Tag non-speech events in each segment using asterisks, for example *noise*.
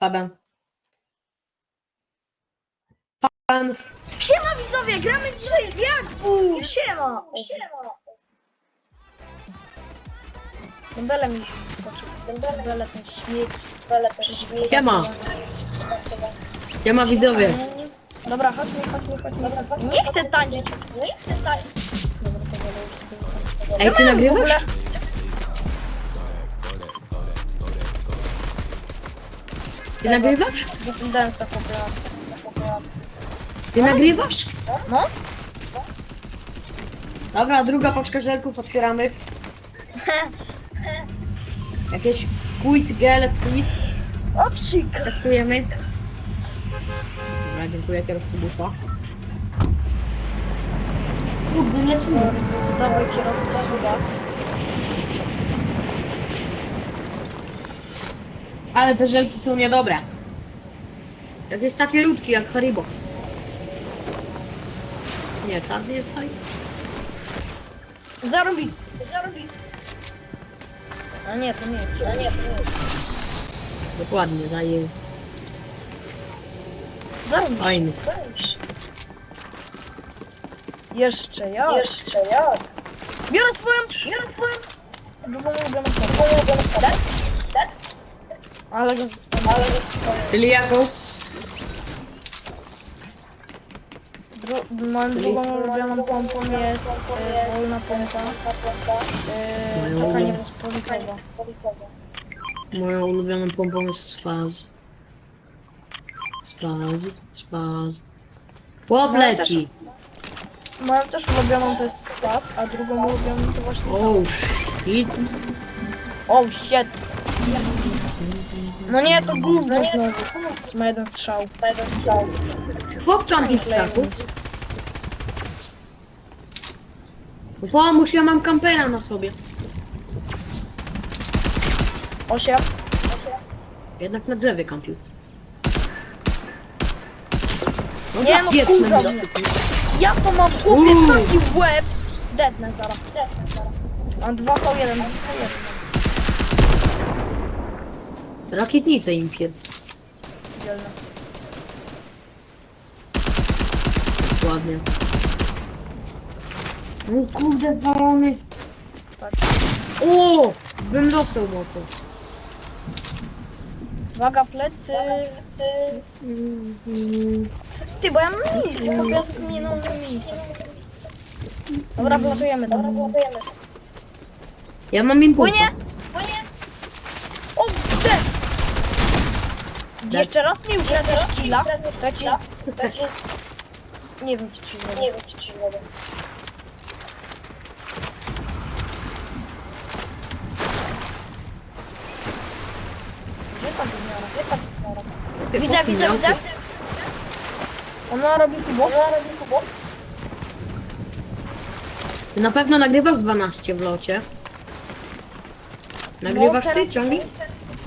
Fabian. Fabian. Siema widzowie, gramy dzisiaj z Jakbu! Siema! Siema! Bąbele mi skoczył. Bąbele ten śmieć. Bąbele ten śmieć. Siema. Siema widzowie. Dobra, chodźmy, chodźmy, chodźmy. Nie chcę tańczyć. Nie chcę tańczyć. Dobra, to będę już sobie Ej, ty nagrywasz? Ty nagrywasz? Dansa pobrałam. Ty nagrywasz? No? Dobra, druga paczka żelków otwieramy. *laughs* Jakieś Squid Gel Twist Opsik! testujemy. Dobra, dziękuję kierowcy busa. Kurde, co Dobry kierowca suda. Ale te żelki są niedobre. Jakieś takie ludki jak Haribo. Nie, czarny jest tutaj. Zarobis! Zarobis! A nie, to nie jest. A nie, to nie jest. Dokładnie, zaje. Zarobis. Fajny. Jeszcze ja. Jeszcze ja. Biorę swoją. Biorę swoją. Drugą ulubioną formę. Ale go spam. Ale go spam. Czyli jaką? Dru moją drugą ulubioną pompą jest e, wolna pompa. E, taka ulubioną- nierozpolitowa. Moją ulubioną pompą jest spaz. Spaz, spaz. Łobleci! Moją też ulubioną to jest spas, a drugą ulubioną to właśnie... Oh shit. Oh shit! No nie, to gówno znowu. Ma jeden strzał. Ma jeden strzał. Chłop tam ich krzaków. Pomóż, ja mam kampera na sobie. Osiem. Jednak na drzewie kampił. No Nie, no kurwa mi mnie. Ja to mam Uuu. taki łeb. Detnę zaraz. Detnę zaraz. Mam 2 po 1 2 po 1 Rakietnicę im pier... Dzielne. Ładnie. No kurde, walony. Tak. O! Bym dostał mocno. Uwaga, plecy. Ty, bo ja mam misję, chłopie, ja o misję. Dobra, wlatujemy, dobra, wlatujemy. Ja mam impulsa. Płynie! O, de! Jeszcze raz mi ukradniesz killa, to ci... To ci... Nie wiem, co ci zrobię. Nie wiem, co ci zrobię. Gdzie ta wymiara? Gdzie ta wymiara? Widzę, widzę, widzę. Ona robi fubos? Ona robi fubos? Ty na pewno nagrywasz 12 w locie. Nagrywasz No, ty teraz- ciągnik?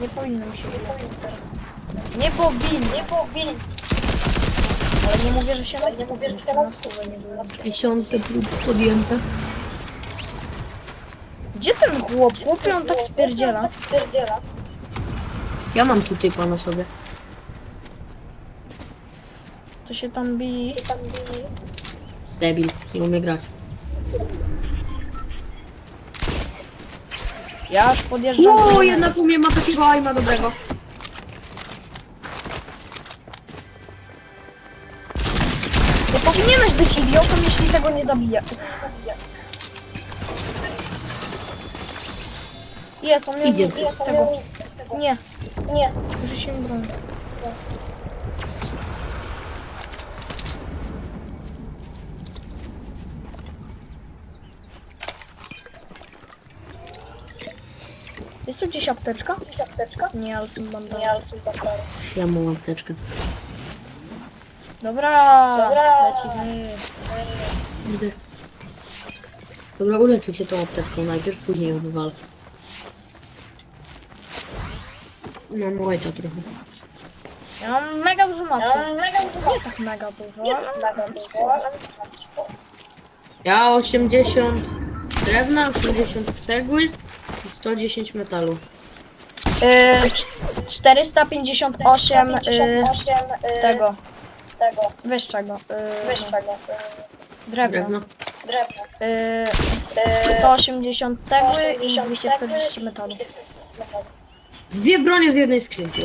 Nie powinno mi się wydawać teraz. Nie powinno, nie powinno. Ale nie mówię, że się nie mówię, że się na stówę nie było. Tysiące prób podjęte. Gdzie ten chłop? Chłopie on tak spierdziela. Ja mam tu typa na sobie. To się tam bije. Debil, nie umie grać. Ja aż podjeżdżam. O, do jednak u mnie ma takiego aima dobrego. Zabija. Jest, on miał Idzie. jest tego. Nie, nie, że się broni. Jest tu gdzieś apteczka? apteczka? Nie, ale są bandary. Nie, ale są. Ja mam apteczkę. Dobra, Dobra. lecimy. Idę. Dobra, uleczę się tą apteczką najpierw, później ją wywalę. Mam łajta trochę. Ja mam mega dużo macy. mega dużo Nie tak mega dużo, ale mega dużo, ale Ja 80 drewna, 80 cegły i 110 metalu. Yy, cz- 458 yy, tego. tego Wyższego. Yy, wyższego drewna. Drewno. drewna. Yy, 180 cegły i 240 metalu. Dwie bronie z jednej skrzynki.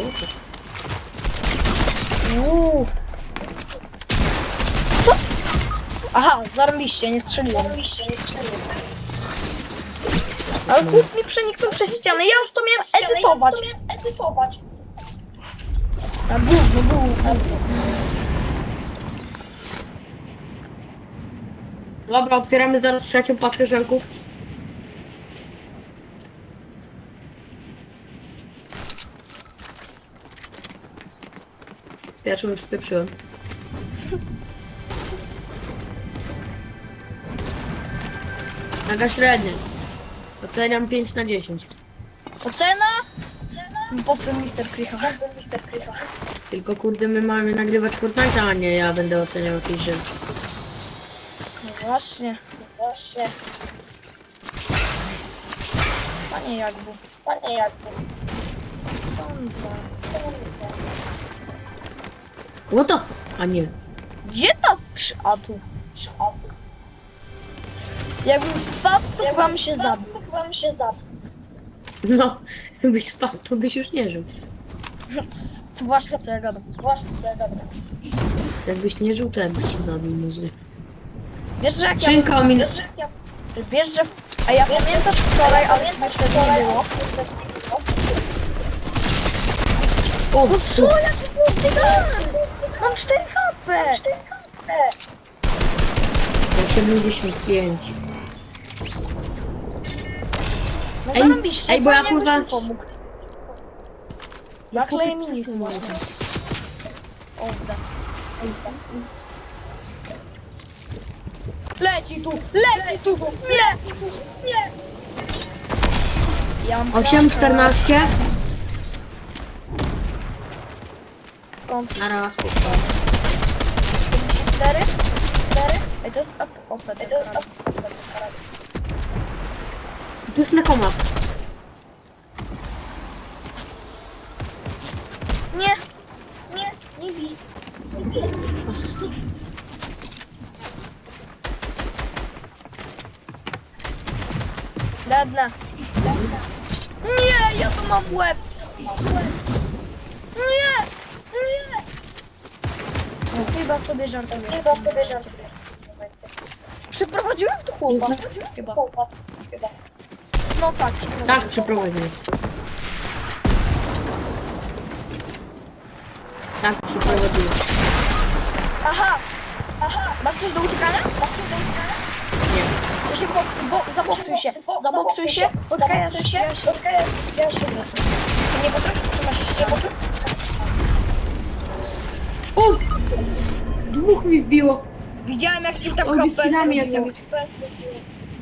Uuu. Co? Aha, zarąbiście, nie strzeliłem. Ale chłop mi przeniknął przez ścianę, ja już to miałem edytować. edytować. A gówno, gówno. Dobra, otwieramy zaraz trzecią paczkę żelków. Pierwszą już wpieprzyłem. Taka średnia. Oceniam 5 na 10. Ocena? Potem Mister Krycha. Mister Krycha. Tylko kurde, my mamy nagrywać Fortnite, a nie ja będę oceniał jakieś rzeczy. Właśnie, Właśnie, panie Jakbu. panie Jakub. Ło to? A nie. Gdzie ta skrzy... A tu. Jakbym spadł, to chyba mi się zabił. Chyba bym się zabił. No, *laughs* jakbyś spadł, to byś już nie żył. To właśnie co ja gadam. Właśnie, to ja. To Jakbyś nie żył, to ja byś się zabił mózgy. Wiesz, że jak ja... Wiesz, jak ja Wiesz, że... A ja pamiętasz wczoraj, ale śmieszne to nie było. O, No co, jaki głupty gard? Mam 4 HP. 75. No Ej, zarobiście, ej, bo ja kurwa- mi pomógł. Ja kleję minis. O, wda. Leci tu, leci tu, nie, nie. Ja mam 8, pracę. 14. Skąd? Na raz. 4? 4? Ej, to jest op- opet. To jest Tu jest lekomas. Nie, nie, nie bij. Asysta. Ledne. Nie, ja tu mam łeb. Nie, nie. No, chyba sobie żartujesz. Chyba sobie żartuję. Przyprowadziłem tu chłopa. Chyba. Chyba. No tak. Tak, przeprowadziłem. Tak, przeprowadziłem. Aha, aha. Masz coś do uciekania? Masz coś do uciekania? Nie. To się boks, bo, zaboksuj się. Zaboksuj się. Zaboksuj się. ja się... Poczekaj, ja się wezmę. Nie potrafisz trzymać się. O! Dwóch mi wbiło. Widziałem jak ci tak Oni jakimiś.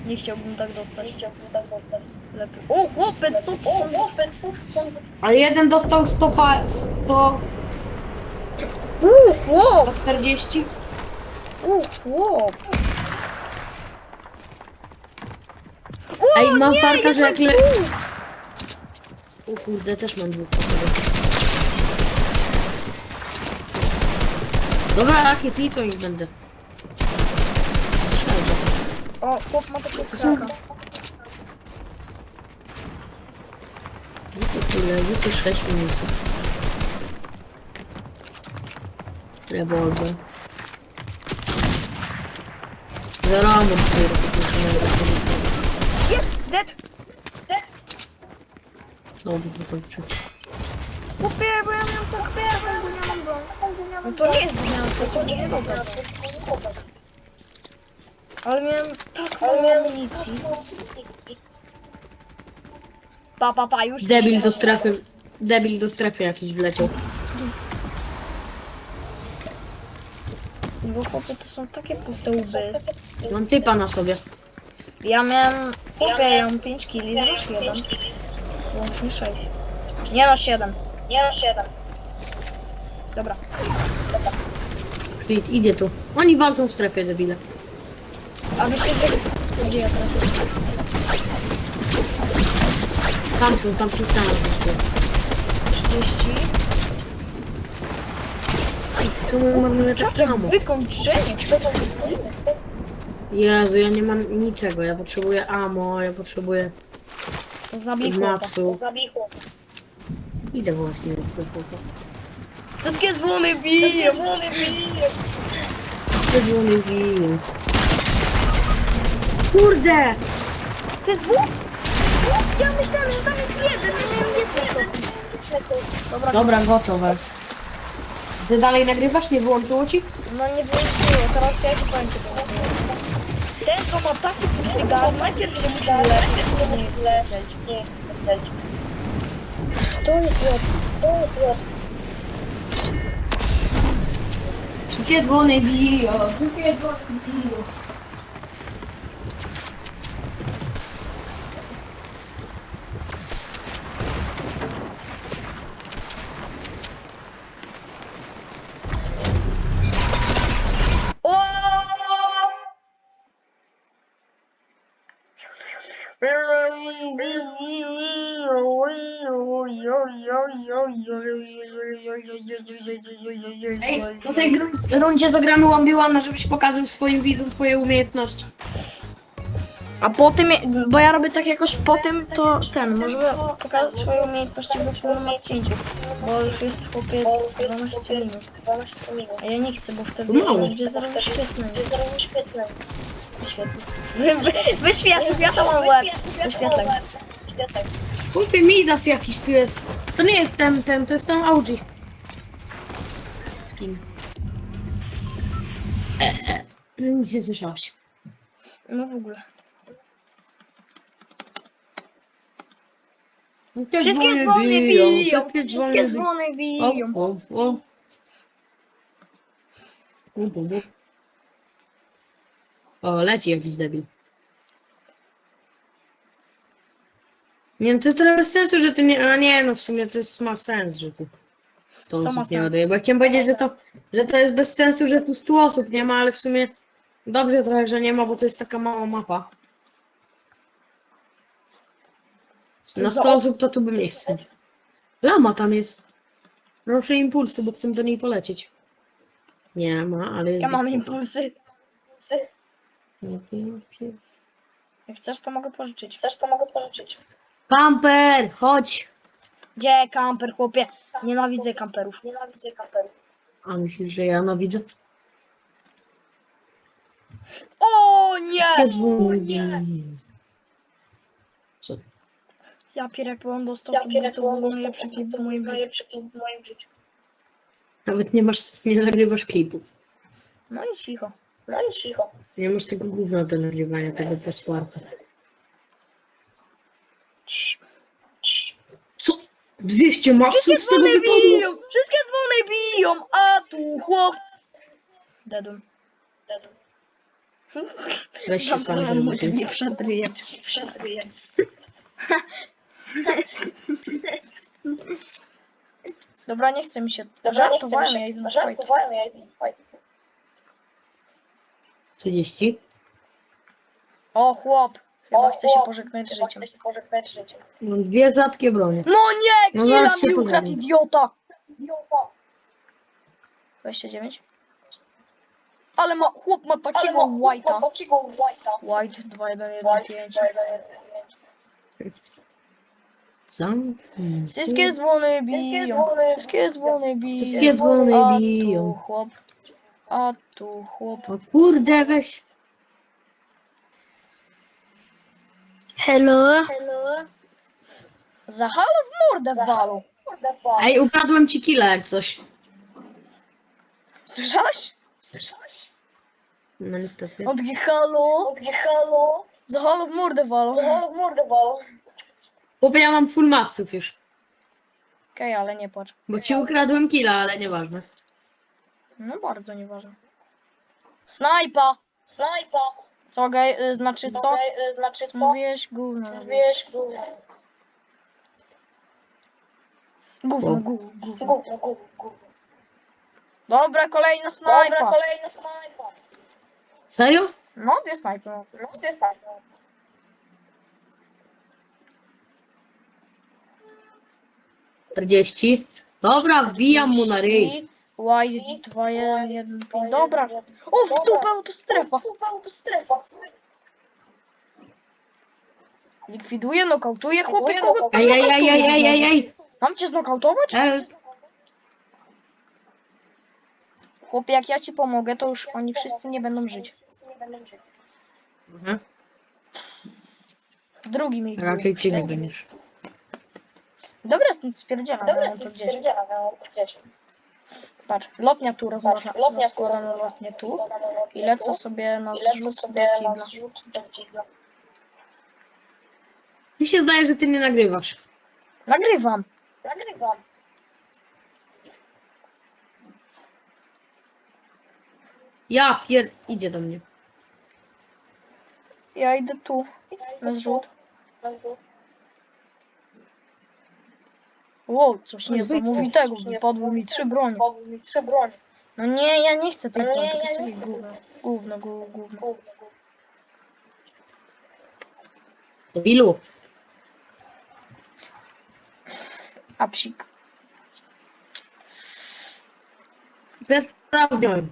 Nie chciałbym tak dostać. Nie chciałbym tak zostać. Lepiej. O, chłopie, co chłopy, tu są... Ale jeden dostał 100, pa- 100 Uuu, chłop! 140. Uuu, chłop! Ej, mam farta, że jak le... O kurde, też mam dwóch po sobie. Dobra, rakietnicą ich będę. Strzelę. O, chłop ma takiego kraka. Widzę tyle, widzę 6 minut. Rewolwer. Zero ammo tutaj rakietnicą. Jest, dead! Dobrze, zakończę. Chłopie, bo ja miałem tak pierwszą, bo nie mam broń. No to nie jest gówniane, to nie mogę. Ale miałem tak mało amunicji. Pa, pa, pa, już Debil do strefy. Debil do strefy jakiś wleciał. Bo chłopie, to są takie puste łby. Mam typa na sobie. Ja miałem, ja mam 5 kili, masz 1. Łącznie 6. Nie masz 7. Nie masz jeden. Dobra. Shit, idzie tu. Oni walczą w strefie, debile. A wy się wy... Gdzie ja teraz jestem? Tam są, tam przy ścianach. Czemu marnuję tak samo? wykończenie. Jezu, ja nie mam niczego. Ja potrzebuję ammo, ja potrzebuję To zabij chłopa. Zabij chłopa. Idę właśnie w to chłopa. Wszystkie dzwony biją. Czerwony bije. Czego nie biję? Kurde! To jest zwłok? Ja myślałem, że tam jest jeden, a nie jest jeden. Dobra, Dobra, gotowe. Ty dalej nagrywasz? Nie wyłączyło ci? no nie wyłączyło, teraz ja ci powiem co było. Ten co ma taki pusty gard, najpierw się musi leczyć, nie jest leczyć. Nie, leć. To jest łeb. To jest łeb. Wszystkie dzwony biją. Wszystkie dzwony biją. Ej, do tej gru- rundzie zagramy One żebyś pokazał swoim widzom twoje umiejętności. A po tym, bo ja robię tak jakoś po tym, to ten, możemy pokazać swoje umiejętności w następnym odcinku. Bo już jest chłopie 12 minut. 12 minut. A ja nie chcę, bo wtedy To mało. będzie zaraz świetne. Świetnie. Wy, wy, wyświetlę, ja to mam łeb. Wyświetlę. Świetne. Chłopie, Midas jakiś tu jest. To nie jest ten, ten, to jest ten Audi. Skin. Nic nie słyszałaś. No w ogóle. Wszystkie Wszystkie dzwony biją! Wszystkie dzwony biją. O, o, o. U, bu, bu. O, leci jakiś debil. Nie, to jest trochę sensu, że ty nie... A nie, no w sumie to jest, ma sens, że tu 100 Co osób nie sens? ładuje. Bo chciałem powiedzieć, że to, że to jest bez sensu, że tu 100 osób nie ma, ale w sumie dobrze trochę, że nie ma, bo to jest taka mała mapa. Na 100 osób to tu by miejsce. Lama tam jest. Proszę impulsy, bo chcę do niej polecieć. Nie ma, ale jest. Ja mam impulsy. impulsy. Jak chcesz, to mogę pożyczyć. Chcesz, to mogę pożyczyć. Kamper, chodź! Gdzie kamper, chłopie? Nienawidzę kamperów. Nienawidzę kaperów. A myślisz, że ja no widzę? O nie! Co? Ja pier jak on dostał, Ja to, pierek to był najlepszy klip w moim życiu. Najlepszy klip w moim życiu. Nawet nie masz, nie nagrywasz klipów. No i cicho. No i cicho. Nie masz tego gówna do nagrywania, tego posłarta. Cii. Co? 200 maksów Wszystkie z tego dzwony wypadło? biją! Wszystkie dzwony biją! A tu chłop! Dedum. Weź się sam zrobić. Nie przedryję. Przedryję. Dobra, nie chce mi się. Dobra, nie chcę Żartowałem, mi ja się. idę na fight. Żartowałem, ja idę na fight. 30? O, chłop! Chyba chce się pożegnać z życiem. Mam dwie rzadkie bronie. No nie! No Killa zaraz się mi ukradł, pożegnam. idiota! Jupa. 29. Ale ma, chłop ma takiego white'a. White 2115. Sam? Hmm. Wszystkie dzwony biją. Wszystkie dzwony biją. Wszystkie dzwony A tu biją. chłop. A tu chłop. O kurde, weź. Hello? Hello. Za halo w mordę fa. Ej, ukradłem ci killa jak coś. Słyszałeś? Słyszałeś? No niestety. On takie halo. Halo. Za halo w mordę walą. Co w mordę walą? Chłopie, ja mam full matsów już. Okej, ale nie płacz. Bo ci ukradłem killa, ale nieważne. No bardzo nieważne. Snajpa! Snajpa. Co gej, y, znaczy co? Okej, y, Znaczy co? Mówiłeś gówno. Wiesz, gówno. Gówno, gówno, gówno. Gówno, gówno, gówno. Dobra, kolejna Dobra, snajpa. kolejna snajpa. Serio? No, dwie snajpy. no. To jest snajpa. 40. Dobra, wbijam mu na ryj. Y, 2, 1, 1, 5. Dobra. O, w dupę autostrefa. Likwiduję, nokautuję, chłopie, kogo... Ej, ej, ej, ej, ej, ej, ej. Mam cię znokautować? Chłopie, jak ja ci pomogę, to już oni wszyscy nie będą żyć. Mhm. Drugi mi Raczej ty nie będziesz. Dobra, stąd spierdzielam, Dobra, mam to gdzieś. Patrz, lotnia tu rozmawia. lotnia tu lotnię tu i lecę sobie na sobie zrzut do kibla. Mi się zdaje, że ty nie nagrywasz. Nagrywam. Nagrywam. Ja pier... Idzie do mnie. Ja idę tu na zrzut. Na zrzut. Wow, coś Oj, niesamowitego. Coś Wypadły mi trzy. Padły mi trzy bronie. No nie, ja nie chcę tej No nie, broni, to ja jest nie jakieś chcę gówno. tej gówno. Gówno. Debilu. A psik. Bezprawnie.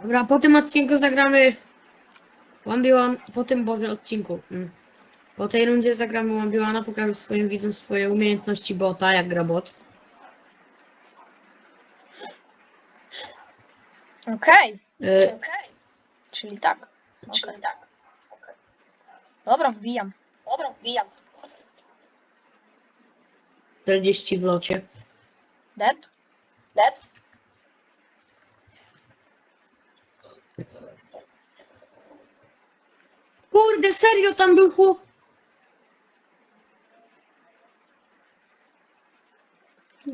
Dobra, po tym odcinku zagramy 1v1, po tym Boże odcinku. Mm. Po tej rundzie zagramy 1v1, pokażę swoim widzom swoje umiejętności bota, jak gra bot. Okej, Y, Okej. czyli tak. Czyli Okej. tak. Okej. Dobra, wbijam. Dobra, wbijam. 40 w locie. Dead? Dead? Kurde, serio, tam był chłop.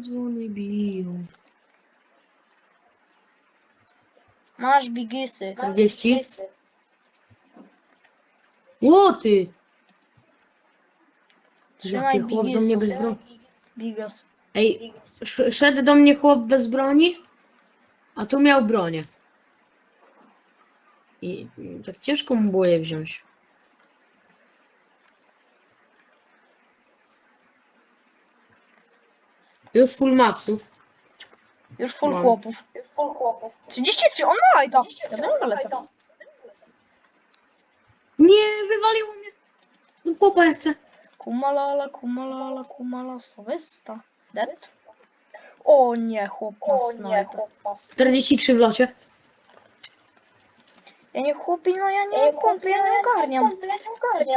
Dzwony biją. Masz bigisy. 40. Lisy. Łoty! Trzymaj Jaki chłop do mnie bez bigisy. broni. Bigos. Ej, sz- szedł do mnie chłop bez broni, a tu miał bronię. I mm, tak ciężko mu było je wziąć. Już full maców. Już full Mam. chłopów. Już full chłopów. 33, on ma ajta. Ja do niego lecę. Nie, wywaliło mnie. No popa jak chcę. Kumalala, kumalala, kumala, sowysta. Dead? O nie, chłop O nas. 43 w locie. Ja nie chłopi, no ja nie pompy, ja nie ogarniam.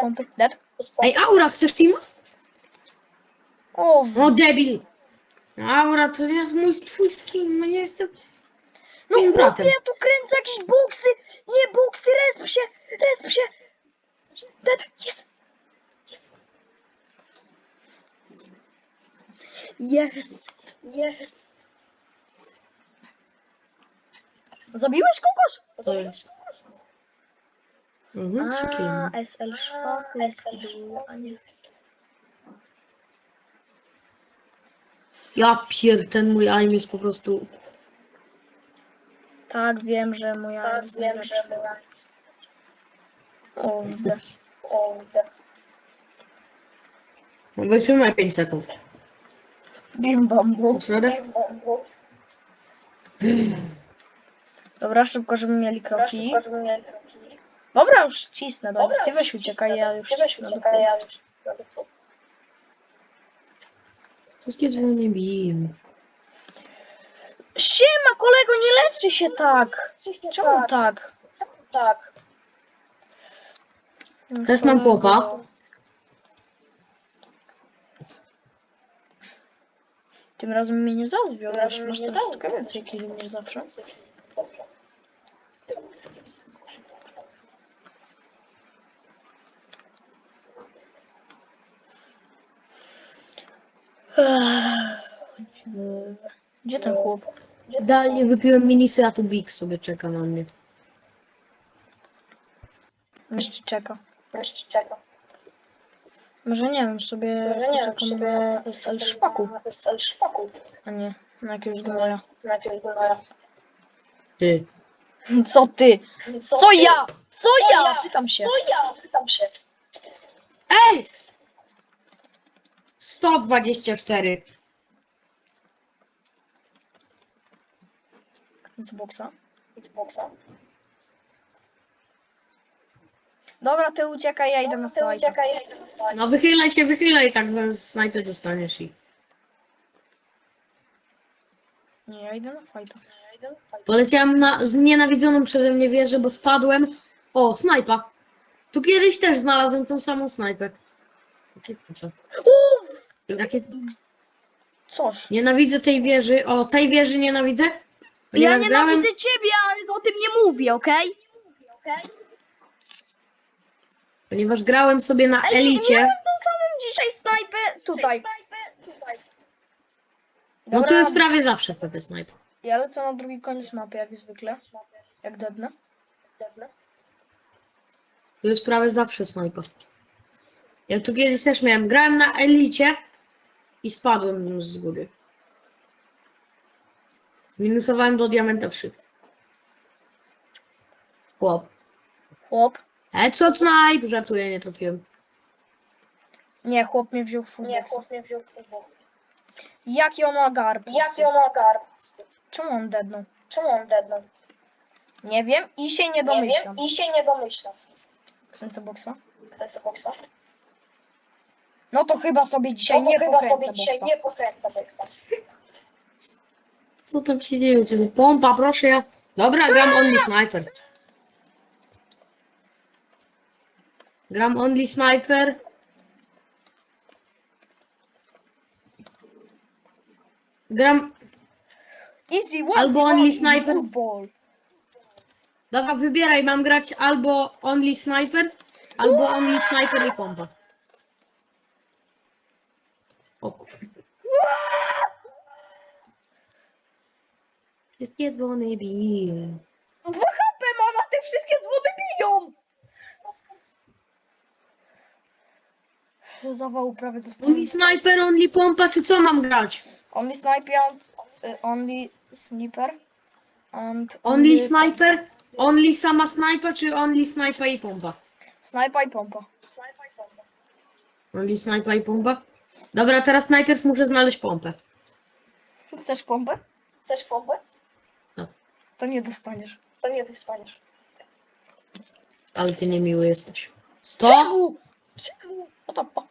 Pompy. Dead? Ej, Aura, chcesz teama? O, w- No debil. Aura, to jest mój twój skin, no nie jestem... no moim chłopie, bratem. ja tu kręcę jakieś boksy. Nie, boksy, resp się, resp się. Dead, jest. Jest. Jest. Zabiłeś kogoś? To jest. Mhm, trzy kile A, mam. SL a nie. Ja pier, ten mój aim jest po prostu... Tak, wiem, że moja Tak, jest wiem, że była. O. O. No wytrzymaj 5 sekund. Bim bam bum. Dobra, szybko, żeby mieli kroki. Dobra, już cisnę, dobra. Ty weź już uciekaj, cisnę, ja już cisnę ja już Wszystkie dzwony biją. Siema, kolego, nie leczy się tak! Czemu tak? tak? Tak. Też mam popa. Tym razem mnie nie razem masz mnie troszeczkę więcej kili niż zawsze. Gdzie ten chłop? Idealnie wypiłem minisy, a tu Big sobie czeka na mnie. Jeszcze czeka. Jeszcze czekam. Może nie wiem, sobie Może nie wiem, sobie na SL szwaku, Na SL szwaku. a nie na jakiegoś gnoja. Najpierw gnoja. Ty. Co ty? Co Co ty? ja? Co Co ja? ja? Pytam się. Co ja? Pytam się. Ej! 124. Z boksa. Xboxa. Dobra, ty uciekaj, ja idę na Ty uciekaj, ja idę na. No wychylaj się, wychylaj, tak zaraz snajpę dostaniesz i... Nie, ja idę na fajta. Ja idę na fajta. Poleciałem na znienawidzoną przeze mnie wieżę, bo spadłem. O, snajpa. Tu kiedyś też znalazłem tą samą snajpę. Jakie co? Jakie... Coś. Nienawidzę tej wieży. O, tej wieży nienawidzę. Ja grałem- nienawidzę ciebie, ale o tym nie mówię, okej? Ponieważ grałem sobie na elicie. Miałem tą samą dzisiaj snajpę tutaj. No to jest prawie zawsze wtedy snajpa. Ja lecę na drugi koniec mapy, jak zwykle. Jak. Dobra. To jest prawie zawsze snajpa. Ja tu kiedyś też miałem. Grałem na elicie i spadłem z góry. Minusowałem do diamenta 3. Chłop. Chłop. Headshot snipe! Żartuję, nie trafiłem. Nie, chłop mnie wziął w Nie, chłop mnie wziął w Xbox. Jaki on ma garb? Jaki on ma garb? Czemu on dednął? Czemu on deadnął? Nie wiem i się nie Nie domyślam. wiem i się nie domyślam. Kręcę boksa? Xboxa. No to chyba sobie dzisiaj No nie chyba sobie dzisiaj nie pokręcę Boksa. Co tam się dzieje? u ciebie? Pompa, proszę ja. Dobra, gram only sniper. Gram only sniper. Gram. Easy one, Albo one, only easy sniper. football. Dobra, wybieraj, mam grać albo only sniper, albo only sniper i pompa. O kurde. Wszystkie dzwony biją. Dwa HP mama, te wszystkie dzwony biją! Zawał prawie dostałem. Only sniper, only pompa, czy co mam grać? Only sniper, y, only sniper and Only sniper, only sama sniper, czy only sniper i pompa? Sniper i pompa. Only sniper i pompa? Dobra, teraz najpierw muszę znaleźć pompę. Chcesz pompę? Chcesz pompę? To nie dostaniesz. To nie dostaniesz. Ale ty niemiły jesteś. Sto? Czemu? Czemu? No to po.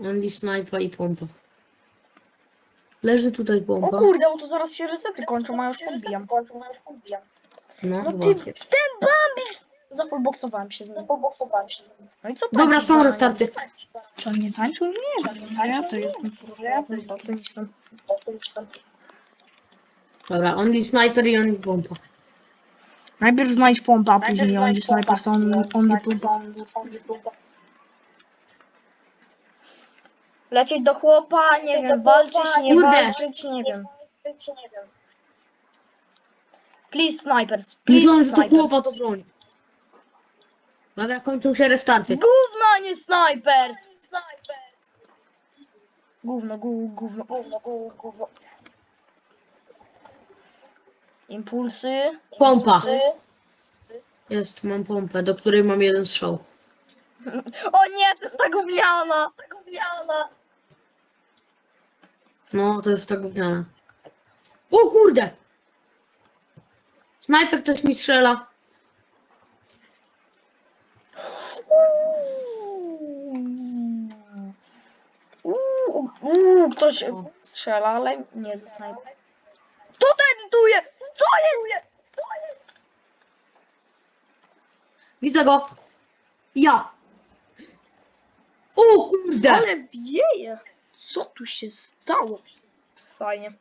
Only sniper i pompa. Leży tutaj O pompa. kurde, bo to zaraz się resety kończą, a ja już podbijam. Kończą, ja już podbijam. No, No ty, właśnie. ten Bambix! Zafullboxowałem się z nim. Zapoboksowałem się z nim. No i co Dobra, są Bambik? restarty. Czy on nie tańczył? Nie, ja to jestem No to. To tu już tam. Dobra, only sniper i only pompa. Najpierw znajdź pompa, a Najpierw później only sniper, pompa, są. Lecieć do chłopa, nie wiem, walczyć, nie Kurde. walczyć, nie wiem. Czy nie wiem. Please snipers, please Myślałem, że to snipers. chłopa to broń. Dobra, kończą się restarty. Gówno, nie snipers! Snipers! Gówno, gówno, gówno. Gówno, gówno, gówno. Impulsy. Pompa. Trzy. Jest, mam pompę, do której mam jeden strzał. O nie, to jest ta gówniana! Gówniana. No, to jest tak gówniane. O kurde! Snajper ktoś mi strzela. Uuu, uuu, ktoś strzela, ale nie ze snajper. Kto to edytuje? Co jest? Co jest? Widzę go. Ja. O kurde! Ale wieje! Co tu się stało? Fajnie.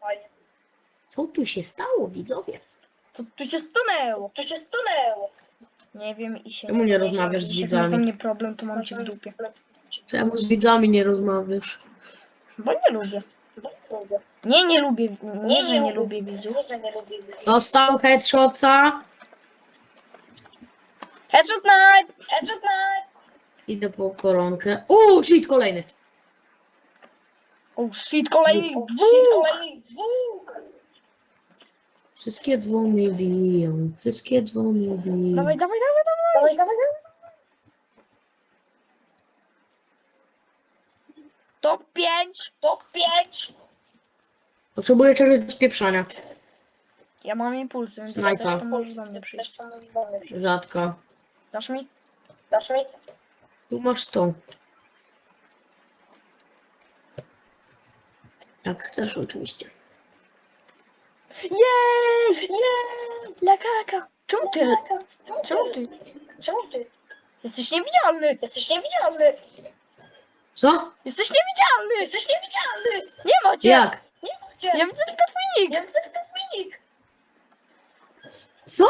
Fajnie. Co tu się stało, widzowie? Co tu się stanęło? To się stunęło. Nie wiem i się Czemu nie rozmawiasz z widzami? do mnie problem, to mam cię w dupie. Czemu z widzami nie rozmawiasz? Bo nie lubię. Nie, nie lubię. Nie, że nie lubię. widzów. Nie, że nie lubię widzów. Dostał headshota. Headshot knife! Headshot knife. Idę po koronkę. O, shit, kolejny. Oh shit, shit, dwóch! dwóch. Wszystkie dzwony biją, wszystkie dzwony biją. Dawaj, dawaj, dawaj, dawaj. Dawaj, dawaj, dawaj. Top 5. Top 5. Potrzebuję czegoś do spieprzania. Ja mam impulsy, więc jak Snajpa. chcesz, to możesz do mnie przyjść. Rzadka. Dasz mi? Dasz mi? Tu masz to. Jak chcesz, oczywiście. Jej! Jej! Lakaka! Czemu ty? Czemu ty? Czemu ty? Jesteś niewidzialny! Jesteś niewidzialny. Co? Jesteś niewidzialny! Jesteś niewidzialny. Nie ma cię! Jak? Nie ma cię. Ja widzę tylko twój nick! Ja widzę tylko twój nick. Co?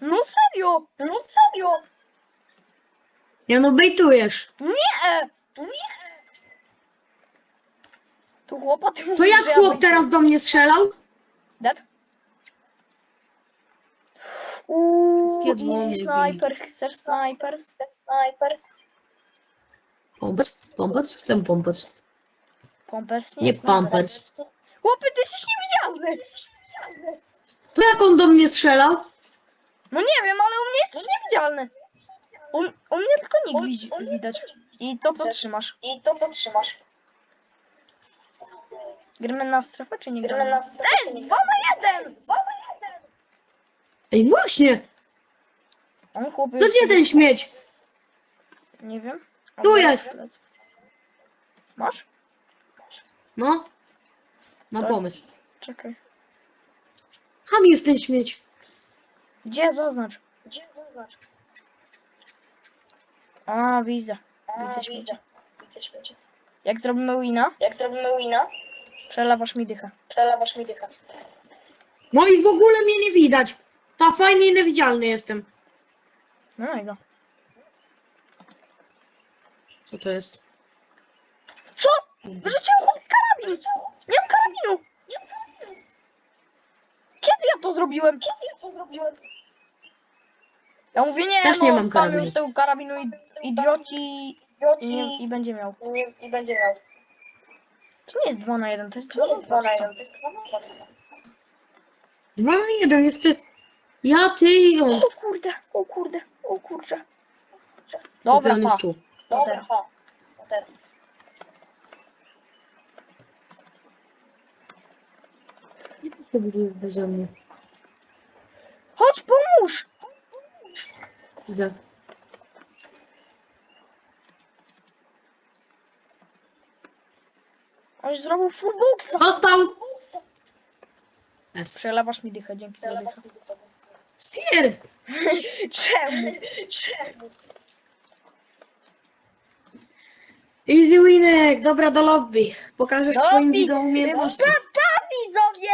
No serio! No serio. Ja no bejtujesz. Nie! Nie. Tu chłopa, ty To mówisz, jak że ja chłop teraz do mnie strzelał? Dead? Uuu, Wszystkie easy snipers, chcesz snipers? Ten snipers. Pompec? Pompec? Chcę pompec. Pompers Nie snipers. pampers. Chłopy, ty jesteś niewidzialny! Niewidzialny. To jak on do mnie strzelał? No nie wiem, ale u mnie jesteś niewidzialny. U, u mnie tylko nick widzi, widać. I to, co trzymasz. I to co trzymasz. Gramy na strefę, czy nie Gramy gramy? na strefę, czy nie Ej, 2 na 1! Dwa na jeden. Ej, właśnie! On chłopy... To gdzie ten śmieć? Nie wiem. A Tu jest. Masz? No. Ma Tak. pomysł. Czekaj. Ham jest ten śmieć. Gdzie zaznacz? Gdzie zaznacz? A, widzę. A, Widzę śmieci. widzę. Widzę śmieci. Jak zrobimy wina, Jak zrobimy wina, przelewasz mi dychę. przelewasz mi dychę. No i w ogóle mnie nie widać. Ta fajnie niewidzialny jestem. No i go. Co to jest? Co? Wyrzuciłem chłop karabin! Nie mam karabinu! Kiedy ja to zrobiłem? Kiedy ja to zrobiłem? Ja mówię, nie, Też no, nie mam karabinu. już tego karabinu i idioci i, Idioci nie, i będzie miał. i, i będzie miał. To nie jest 2 na 1, to jest 2 To na jest dwa 2. na jeden. To jest dwa na jeden. Dwa na jeden jest ty. Ja, ty on. O kurde, o kurde, o kurczę. Dobra, on pa. tu. Dobra, pa. Teraz. Nie to się buduje beze mnie. Chodź, pomóż! Idę. On już zrobił full boxa. Dostał! Yes. Przelewasz mi dychę, dzięki za dychę. Spierd! *laughs* Czemu? Czemu? Easy winek! Dobra, do lobby. Pokażę swoim Lobby! widzom umiejętności. Prawda, widzowie!